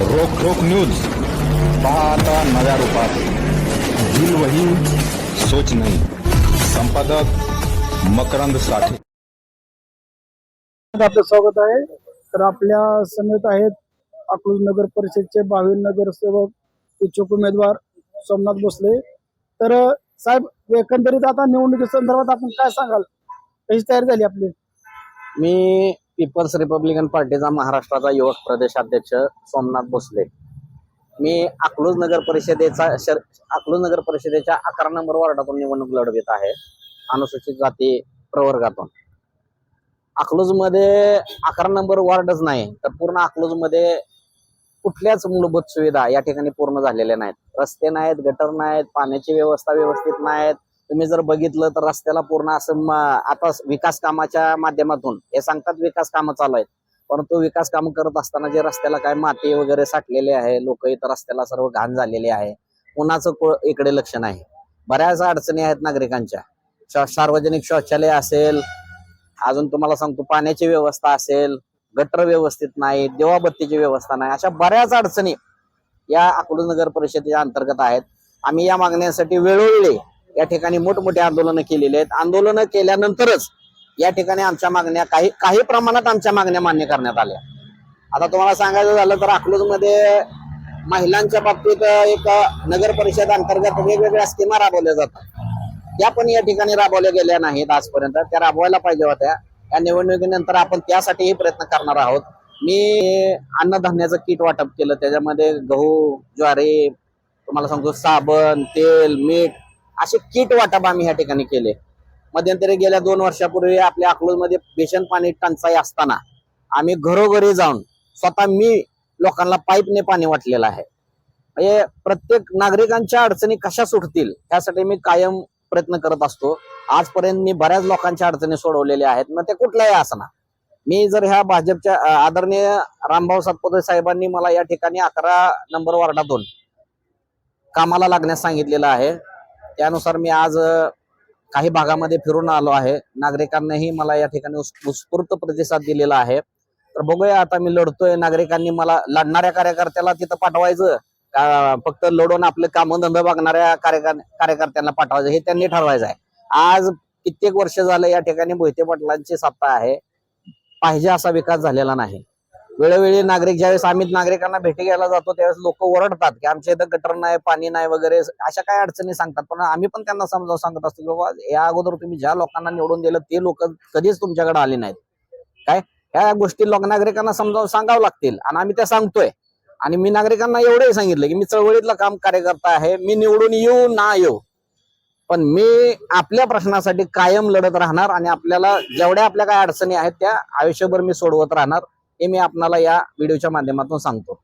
रोख रोख न्यूज. पहा आता नव्या रूपात. दिल वही सोच नाही. संपादक मकरंद साठे. आपलं स्वागत आहे. तर आपल्या समेत आहेत अकलूज नगर परिषदचे बावीस नगरसेवक इच्छुक उमेदवार सोमनाथ भोसले. तर साहेब एकंदरीत आता निवडणुकी संदर्भात आपण काय सांगाल? कशी तयारी झाली आपली? मी पीपल्स रिपब्लिकन पार्टीचा महाराष्ट्राचा युवक प्रदेशाध्यक्ष सोमनाथ भोसले. मी अकलूज नगर परिषदेचा शर अकलूज नगर परिषदेच्या अकरा नंबर वॉर्डातून निवडणूक लढवित आहे अनुसूचित जाती प्रवर्गातून. अकलूजमध्ये अकरा नंबर वॉर्डच नाही तर पूर्ण अकलूजमध्ये कुठल्याच मूलभूत सुविधा या ठिकाणी पूर्ण झालेल्या नाहीत. रस्ते नाहीत गटर नाहीत पाण्याची व्यवस्था व्यवस्थित नाहीत तुम्ही जर बघितलं तर रस्त्याला पूर्ण असं आता विकास कामाच्या माध्यमातून हे सांगतात विकास कामं चालू आहेत. परंतु विकास कामं करत असताना जे रस्त्याला काय माती वगैरे साठलेले आहे लोक इथं रस्त्याला सर्व घाण झालेले आहे उन्हाचं को- इकडे लक्ष नाही. बऱ्याच अडचणी आहेत नागरिकांच्या. सार्वजनिक शौचालय असेल अजून तुम्हाला सांगतो पाण्याची व्यवस्था असेल गटर व्यवस्थित नाही देवाबत्तीची व्यवस्था नाही अशा बऱ्याच अडचणी या अकलूज नगर परिषदेच्या अंतर्गत आहेत. आम्ही या मागण्यांसाठी वेळोवेळी या ठिकाणी मोठमोठे आंदोलनं केलेली आहेत. आंदोलनं केल्यानंतरच या ठिकाणी आमच्या मागण्या काही काही प्रमाणात आमच्या मागण्या मान्य करण्यात आल्या. आता तुम्हाला सांगायचं झालं तर अकलूजमध्ये महिलांच्या बाबतीत एक नगर परिषद अंतर्गत वेगवेगळ्या स्कीमा राबवल्या जातात. त्या पण या ठिकाणी राबवल्या गेल्या नाहीत आजपर्यंत. त्या राबवायला पाहिजे होत्या. या निवडणुकीनंतर आपण त्यासाठीही प्रयत्न करणार आहोत. मी अन्नधान्याचं किट वाटप केलं. त्याच्यामध्ये गहू ज्वारी तुम्हाला सांगतो साबण तेल मीठ असे किट वाटप आम्ही या ठिकाणी केले. मध्यंतरी गेल्या दोन वर्षापूर्वी आपल्या अकलूजमध्ये भीषण पाणी टंचाई असताना आम्ही घरोघरी जाऊन स्वतः मी लोकांना पाईपने पाणी वाटलेलं आहे. म्हणजे प्रत्येक नागरिकांच्या अडचणी कशा सुटतील त्यासाठी मी कायम प्रयत्न करत असतो. आजपर्यंत मी बऱ्याच लोकांच्या अडचणी सोडवलेल्या आहेत मग ते कुठल्याही असना. मी जर ह्या भाजपच्या आदरणीय रामभाऊ सातपुते साहेबांनी मला या ठिकाणी अकरा नंबर वॉर्डातून कामाला लागण्यास सांगितलेलं आहे. त्यानुसार मी आज काही भागामध्ये फिरून आलो आहे. नागरिकांनाही मला या ठिकाणी उत्स्फूर्त प्रतिसाद दिलेला आहे. तर बघूया आता मी लढतोय. नागरिकांनी मला लढणाऱ्या कार्यकर्त्याला तिथं पाठवायचं का फक्त लढून आपले कामधंदा बघणाऱ्या कार्यकर कार्यकर्त्यांना पाठवायचं हे त्यांनी ठरवायचं आहे. आज कित्येक वर्ष झालं या ठिकाणी मोहिते पाटलांची सत्ता आहे. पाहिजे असा विकास झालेला नाही. वेळोवेळी नागरिक ज्यावेळेस आम्ही नागरिकांना भेटी घ्यायला जातो त्यावेळेस लोक ओरडतात की आमच्या इथं गटर नाही पाणी नाही वगैरे अशा काय अडचणी सांगतात. पण आम्ही पण त्यांना समजावून सांगत असतो की बाबा या अगोदर तुम्ही ज्या लोकांना निवडून दिलं ते लोक कधीच तुमच्याकडे आले नाहीत. काय? ह्या गोष्टी लोक नागरिकांना समजावून सांगावं लागतील. आणि आम्ही त्या सांगतोय. आणि मी नागरिकांना एवढंही सांगितलं की मी चळवळीतलं काम कार्यकर्ता आहे मी निवडून येऊ ना येऊ. पण मी आपल्या प्रश्नासाठी कायम लढत राहणार आणि आपल्याला जेवढ्या आपल्या काय अडचणी आहेत त्या आयुष्यभर मी सोडवत राहणार. हे मी आपणाला या व्हिडिओच्या माध्यमातून सांगतो.